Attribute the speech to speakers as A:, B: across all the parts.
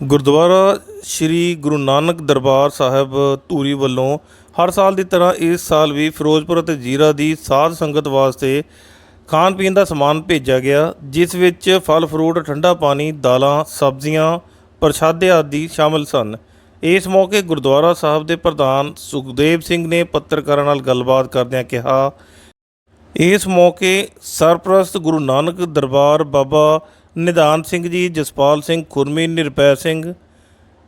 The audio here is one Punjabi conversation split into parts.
A: ਗੁਰਦੁਆਰਾ ਸ੍ਰੀ ਗੁਰੂ ਨਾਨਕ ਦਰਬਾਰ ਸਾਹਿਬ ਧੂਰੀ ਵੱਲੋਂ ਹਰ ਸਾਲ ਦੀ ਤਰ੍ਹਾਂ ਇਸ ਸਾਲ ਵੀ ਫਿਰੋਜ਼ਪੁਰ ਅਤੇ ਜੀਰਾ ਦੀ ਸਾਧ ਸੰਗਤ ਵਾਸਤੇ ਖਾਣ ਪੀਣ ਦਾ ਸਮਾਨ ਭੇਜਿਆ ਗਿਆ, ਜਿਸ ਵਿੱਚ ਫਲ, ਫਰੂਟ, ਠੰਡਾ ਪਾਣੀ, ਦਾਲਾਂ, ਸਬਜ਼ੀਆਂ, ਪ੍ਰਸ਼ਾਦੇ ਆਦਿ ਸ਼ਾਮਲ ਸਨ। ਇਸ ਮੌਕੇ ਗੁਰਦੁਆਰਾ ਸਾਹਿਬ ਦੇ ਪ੍ਰਧਾਨ ਸੁਖਦੇਵ ਸਿੰਘ ਨੇ ਪੱਤਰਕਾਰਾਂ ਨਾਲ ਗੱਲਬਾਤ ਕਰਦਿਆਂ ਕਿਹਾ, ਇਸ ਮੌਕੇ ਸਰਪ੍ਰਸਤ ਗੁਰੂ ਨਾਨਕ ਦਰਬਾਰ ਬਾਬਾ ਨਿਧਾਨ ਸਿੰਘ ਜੀ, ਜਸਪਾਲ ਸਿੰਘ ਖੁਰਮੀ ਨਿਰਪੈ ਸਿੰਘ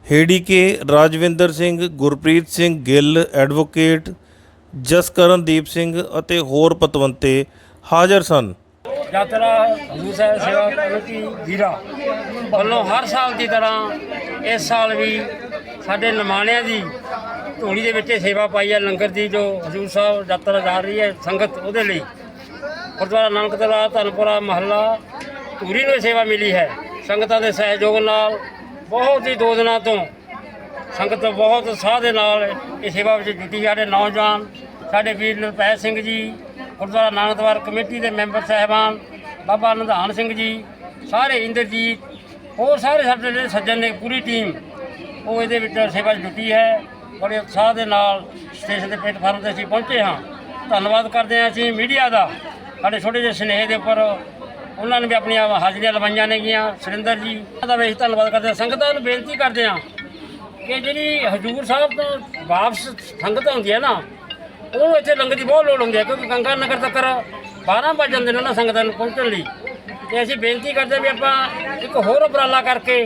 A: ਹੇੜੀਕੇ ਰਾਜਵਿੰਦਰ ਸਿੰਘ, ਗੁਰਪ੍ਰੀਤ ਸਿੰਘ ਗਿੱਲ, ਐਡਵੋਕੇਟ ਜਸਕਰਨਦੀਪ ਸਿੰਘ ਅਤੇ ਹੋਰ ਪਤਵੰਤੇ ਹਾਜ਼ਰ ਸਨ।
B: ਯਾਤਰਾ ਹਜ਼ੂਰ ਸੇਵਾ ਕਮੇਟੀ ਜੀਰਾ ਵੱਲੋਂ ਹਰ ਸਾਲ ਦੀ ਤਰ੍ਹਾਂ ਇਸ ਸਾਲ ਵੀ ਸਾਡੇ ਨਿਮਾਣਿਆਂ ਦੀ ਧੂੜੀ ਦੇ ਵਿੱਚ ਸੇਵਾ ਪਾਈ ਹੈ। ਲੰਗਰ ਦੀ ਜੋ ਹਜ਼ੂਰ ਸਾਹਿਬ ਯਾਤਰਾ ਜਾ ਰਹੀ ਹੈ ਸੰਗਤ ਉਹਦੇ ਲਈ ਗੁਰਦੁਆਰਾ ਨਾਨਕ ਦਰਬਾਰ ਧਨਪੁਰਾ ਮਹੱਲਾ ਧੂਰੀ ਨੂੰ ਇਹ ਸੇਵਾ ਮਿਲੀ ਹੈ। ਸੰਗਤਾਂ ਦੇ ਸਹਿਯੋਗ ਨਾਲ, ਬਹੁਤ ਹੀ ਦੋ ਦਿਨਾਂ ਤੋਂ ਸੰਗਤ ਬਹੁਤ ਉਤਸ਼ਾਹ ਦੇ ਨਾਲ ਇਹ ਸੇਵਾ ਵਿੱਚ ਜੁਟੀ ਸਾਡੇ ਨੌਜਵਾਨ, ਸਾਡੇ ਵੀਰ ਨਿਰਪੈ ਸਿੰਘ ਜੀ, ਗੁਰਦੁਆਰਾ ਨਾਨਕ ਦਰਬਾਰ ਕਮੇਟੀ ਦੇ ਮੈਂਬਰ ਸਾਹਿਬਾਨ, ਬਾਬਾ ਨਿਧਾਨ ਸਿੰਘ ਜੀ, ਸਾਰੇ ਇੰਦਰਜੀਤ, ਹੋਰ ਸਾਰੇ ਸਾਡੇ ਜਿਹੜੇ ਸੱਜਣ ਨੇ, ਪੂਰੀ ਟੀਮ, ਉਹ ਇਹਦੇ ਵਿੱਚ ਸੇਵਾ 'ਚ ਜੁਟੀ ਹੈ। ਬੜੇ ਉਤਸ਼ਾਹ ਦੇ ਨਾਲ ਸਟੇਸ਼ਨ ਦੇ ਪਲੇਟਫਾਰਮ ਤੇ ਅਸੀਂ ਪਹੁੰਚੇ ਹਾਂ। ਧੰਨਵਾਦ ਕਰਦੇ ਹਾਂ ਅਸੀਂ ਮੀਡੀਆ ਦਾ। ਸਾਡੇ ਛੋਟੇ ਜਿਹੇ ਸਨੇਹ ਦੇ ਉੱਪਰ ਉਹਨਾਂ ਨੇ ਵੀ ਆਪਣੀਆਂ ਹਾਜ਼ਰੀਆਂ ਲਵਾਈਆਂ ਨੇਗੀਆਂ। ਸੁਰਿੰਦਰ ਜੀ, ਉਹਨਾਂ ਦਾ ਵੀ ਅਸੀਂ ਧੰਨਵਾਦ ਕਰਦੇ ਹਾਂ। ਸੰਗਤਾਂ ਨੂੰ ਬੇਨਤੀ ਕਰਦੇ ਹਾਂ ਕਿ ਜਿਹੜੀ ਹਜੂਰ ਸਾਹਿਬ ਤੋਂ ਵਾਪਸ ਸੰਗਤ ਆਉਂਦੀ ਹੈ ਨਾ, ਉਹਨੂੰ ਇੱਥੇ ਲੰਗਰ ਦੀ ਬਹੁਤ ਲੋੜ ਹੁੰਦੀ ਹੈ, ਕਿਉਂਕਿ ਗੰਗਾ ਨਗਰ ਤੱਕ 12 ਵਜੇ ਜਾਂਦੇ ਨੇ ਉਹਨਾਂ ਸੰਗਤਾਂ ਨੂੰ ਪਹੁੰਚਣ ਲਈ। ਤੇ ਅਸੀਂ ਬੇਨਤੀ ਕਰਦੇ ਵੀ ਆਪਾਂ ਇੱਕ ਹੋਰ ਉਪਰਾਲਾ ਕਰਕੇ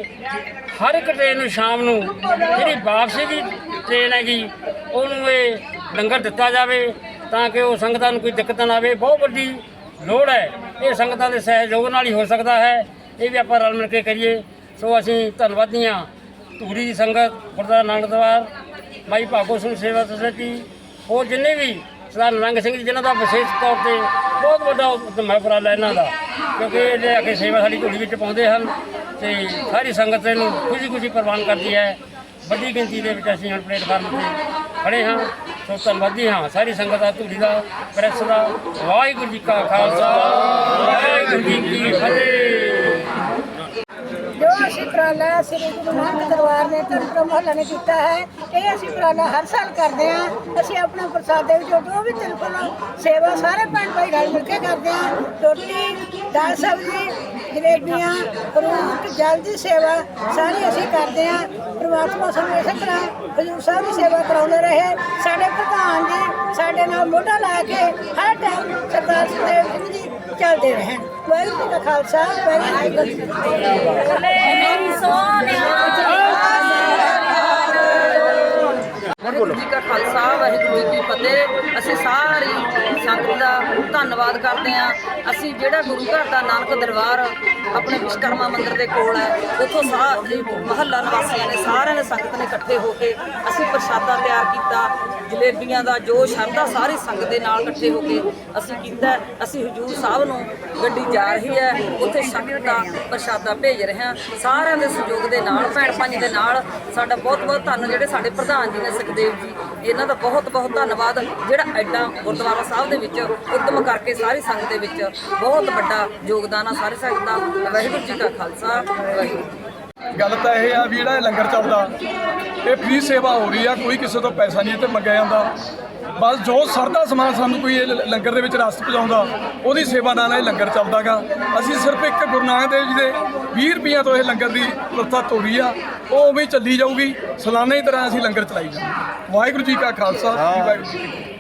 B: ਹਰ ਇੱਕ ਟ੍ਰੇਨ ਨੂੰ ਸ਼ਾਮ ਨੂੰ ਜਿਹੜੀ ਵਾਪਸੀ ਦੀ ਟ੍ਰੇਨ ਹੈਗੀ, ਉਹਨੂੰ ਇਹ ਲੰਗਰ ਦਿੱਤਾ ਜਾਵੇ ਤਾਂ ਕਿ ਉਹ ਸੰਗਤਾਂ ਨੂੰ ਕੋਈ ਦਿੱਕਤ ਨਾ ਆਵੇ। ਬਹੁਤ ਵੱਡੀ ਲੋੜ ਹੈ। ਇਹ ਸੰਗਤਾਂ ਦੇ ਸਹਿਯੋਗ ਨਾਲ ਹੀ ਹੋ ਸਕਦਾ ਹੈ। ਇਹ ਵੀ ਆਪਾਂ ਰਲ ਮਿਲ ਕੇ ਕਰੀਏ। ਸੋ ਅਸੀਂ ਧੰਨਵਾਦੀ ਹਾਂ ਧੂਰੀ ਦੀ ਸੰਗਤ, ਗੁਰਦੁਆਰਾ ਨਾਨਕ ਦਰਬਾਰ, ਮਾਈ ਭਾਗੋ ਸਿੰਘ ਸੇਵਾ ਸੁਸਾਇਟੀ ਹੋਰ ਜਿੰਨੇ ਵੀ ਸਰਦਾਰ ਨਰੰਗ ਸਿੰਘ ਜੀ, ਜਿਨ੍ਹਾਂ ਦਾ ਵਿਸ਼ੇਸ਼ ਤੌਰ ਤੇ ਬਹੁਤ ਵੱਡਾ ਉਦਮ ਹੈ ਉਪਰਾਲਾ ਇਹਨਾਂ ਦਾ। ਕਿਉਂਕਿ ਇਹ ਆ ਕੇ ਸੇਵਾ ਸਾਡੀ ਧੂਰੀ ਵਿੱਚ ਪਾਉਂਦੇ ਹਨ ਤੇ ਸਾਰੀ ਸੰਗਤ ਇਹਨੂੰ ਖੁਸ਼ੀ ਖੁਸ਼ੀ ਪ੍ਰਵਾਨ ਕਰਦੀ ਹੈ। ਵੱਡੀ ਗਿਣਤੀ ਦੇ ਵਿੱਚ ਅਸੀਂ ਹੁਣ ਪਲੇਟਫਾਰਮ ਤੇ ਖੜੇ ਹਾਂ। ਸੋ ਧੰਨਵਾਦੀ ਹਾਂ। ਸਾਰੀ ਸੰਗਤ ਦਾ ਧੂਰੀ ਦਾ, ਪ੍ਰੈਸ ਦਾ, ਵਾਹਿਗੁਰੂ ਜੀ ਕਾ ਖਾਲਸਾ, ਵਾਹਿਗੁਰੂ ਜੀ ਕੀ ਫਤਿਹ।
C: ਜੋ ਅਸੀਂ ਉਪਰਾਲਾ ਸ੍ਰੀ ਗੁਰੂ ਨਾਨਕ ਦਰਬਾਰ ਨੇ ਧਰਮਪੁਰ ਮਹੱਲਾ ਨੇ ਕੀਤਾ ਹੈ, ਇਹ ਅਸੀਂ ਉਪਰਾਲਾ ਹਰ ਸਾਲ ਕਰਦੇ ਹਾਂ। ਅਸੀਂ ਆਪਣਾ ਪ੍ਰਸਾਦ ਦੇ ਵਿੱਚੋਂ ਜੋ ਵੀ ਤਿਲਫਲ ਸੇਵਾ ਸਾਰੇ ਭੈਣ ਭਾਈ ਰਲ ਮਿਲ ਕੇ ਕਰਦੇ ਹਾਂ। ਰੋਟੀ, ਦਾਲ, ਸਬਜ਼ੀ ਜਲੇਬੀਆਂ ਫਰੂਟ, ਜਲ ਦੀ ਸੇਵਾ, ਸਾਰੀ ਅਸੀਂ ਕਰਦੇ ਹਾਂ। ਪ੍ਰਮਾਤਮਾ ਸਾਨੂੰ ਇਸੇ ਤਰ੍ਹਾਂ ਹਜ਼ੂਰ ਸਾਹਿਬ ਦੀ ਸੇਵਾ ਕਰਾਉਂਦੇ ਰਹੇ। ਸਾਡੇ ਪ੍ਰਧਾਨ ਜੀ ਸਾਡੇ ਨਾਲ ਮੋਢਾ ਲਾ ਕੇ ਹਰ ਟਾਈਮ ਸਰਦਾਰ ਸੁਖਦੇਵ ਸਿੰਘ ਜੀ ਚੱਲਦੇ ਰਹਿਣ। ਵਾਹਿਗੁਰੂ ਜੀ ਕਾ ਖਾਲਸਾ, ਵਾਹਿਗੁਰੂ ਜੀ ਕੀ ਫਤਿਹ।
D: ਵਾਹਿਗੁਰੂ ਜੀ ਕਾ ਖਾਲਸਾ, ਵਾਹਿਗੁਰੂ ਜੀ ਕੀ ਫਤਿਹ। ਅਸੀਂ ਸਾਰੀ ਸੰਗਤ ਦਾ ਧੰਨਵਾਦ ਕਰਦੇ ਹਾਂ। ਅਸੀਂ ਜਿਹੜਾ ਗੁਰੂ ਘਰ ਦਾ ਨਾਨਕ ਦਰਬਾਰ ਆਪਣੇ ਵਿਸ਼ਕਰਮਾ ਮੰਦਿਰ ਦੇ ਕੋਲ ਹੈ, ਉੱਥੋਂ ਸਾਰੇ ਮਹੱਲਾ ਨਿਵਾਸੀਆਂ ਨੇ, ਸਾਰਿਆਂ ਨੇ ਸੰਗਤ ਨੇ ਇਕੱਠੇ ਹੋ ਕੇ ਅਸੀਂ ਪ੍ਰਸ਼ਾਦਾ ਤਿਆਰ ਕੀਤਾ। ਜਲੇਬੀਆਂ ਦਾ ਜੋ ਸ਼ਰਧਾ ਸਾਰੀ ਸੰਗਤ ਦੇ ਨਾਲ ਇਕੱਠੇ ਹੋ ਕੇ ਅਸੀਂ ਕੀਤਾ ਅਸੀਂ ਹਜੂਰ ਸਾਹਿਬ ਨੂੰ ਗੱਡੀ ਜਾ ਰਹੀ ਹੈ, ਉੱਥੇ ਸੰਗਤ ਦਾ ਪ੍ਰਸ਼ਾਦਾ ਭੇਜ ਰਹੇ ਹਾਂ। ਸਾਰਿਆਂ ਦੇ ਸਹਿਯੋਗ ਦੇ ਨਾਲ ਭੈਣ ਭਾਈ ਦੇ ਨਾਲ ਸਾਡਾ ਬਹੁਤ ਬਹੁਤ ਧੰਨ ਜਿਹੜੇ ਸਾਡੇ ਪ੍ਰਧਾਨ ਜੀ ਨੇ ਸੁਖਦੇਵ ਜੀ। ਇਹਨਾਂ ਦਾ ਬਹੁਤ ਬਹੁਤ ਧੰਨਵਾਦ। ਜਿਹੜਾ ਐਡਾ ਗੁਰਦੁਆਰਾ ਸਾਹਿਬ ਦੇ ਵਿੱਚ ਉਦਮ ਕਰਕੇ ਸਾਰੀ ਸੰਗਤ ਦੇ ਵਿੱਚ ਬਹੁਤ ਵੱਡਾ ਯੋਗਦਾਨ ਆ ਸਾਰੇ ਸੰਗਤ ਦਾ। ਵਾਹਿਗੁਰੂ ਜੀ ਕਾ ਖਾਲਸਾ, ਵਾਹਿਗੁਰੂ ਜੀ
E: ਗੱਲ ਤਾਂ ਇਹ ਆ ਵੀ ਜਿਹੜਾ ਇਹ ਲੰਗਰ ਚੱਲਦਾ, ਇਹ ਫ੍ਰੀ ਸੇਵਾ ਹੋ ਰਹੀ ਆ, ਕੋਈ ਕਿਸੇ ਤੋਂ ਪੈਸਾ ਨਹੀਂ ਤੇ ਮੰਗਿਆ ਜਾਂਦਾ। ਬਸ ਜੋ ਸਰਦਾ ਸਮਾਨ ਸਾਨੂੰ ਕੋਈ ਇਹ ਲ- ਲੰਗਰ ਦੇ ਵਿੱਚ ਰਸ ਪਹੁੰਚਾਉਂਦਾ, ਉਹਦੀ ਸੇਵਾ ਨਾਲ ਇਹ ਲੰਗਰ ਚੱਲਦਾਗਾ। ਅਸੀਂ ਸਿਰਫ ਇੱਕ ਗੁਰੂ ਨਾਨਕ ਦੇਵ ਜੀ ਦੇ 20 ਰੁਪਈਆ ਤੋਂ ਇਹ ਲੰਗਰ ਦੀ ਪ੍ਰਥਾ ਤੋਰੀ ਆ। ਉਹ ਵੀ ਚੱਲੀ ਜਾਊਗੀ। ਸਾਲਾਨਾ ਹੀ ਤਰ੍ਹਾਂ ਅਸੀਂ ਲੰਗਰ ਚਲਾਈ ਜਾਵਾਂਗੇ। ਵਾਹਿਗੁਰੂ ਜੀ ਕਾ ਖਾਲਸਾ ਵਾਹਿਗੁਰੂ ਜੀ ਕੀ ਫਤਿਹ।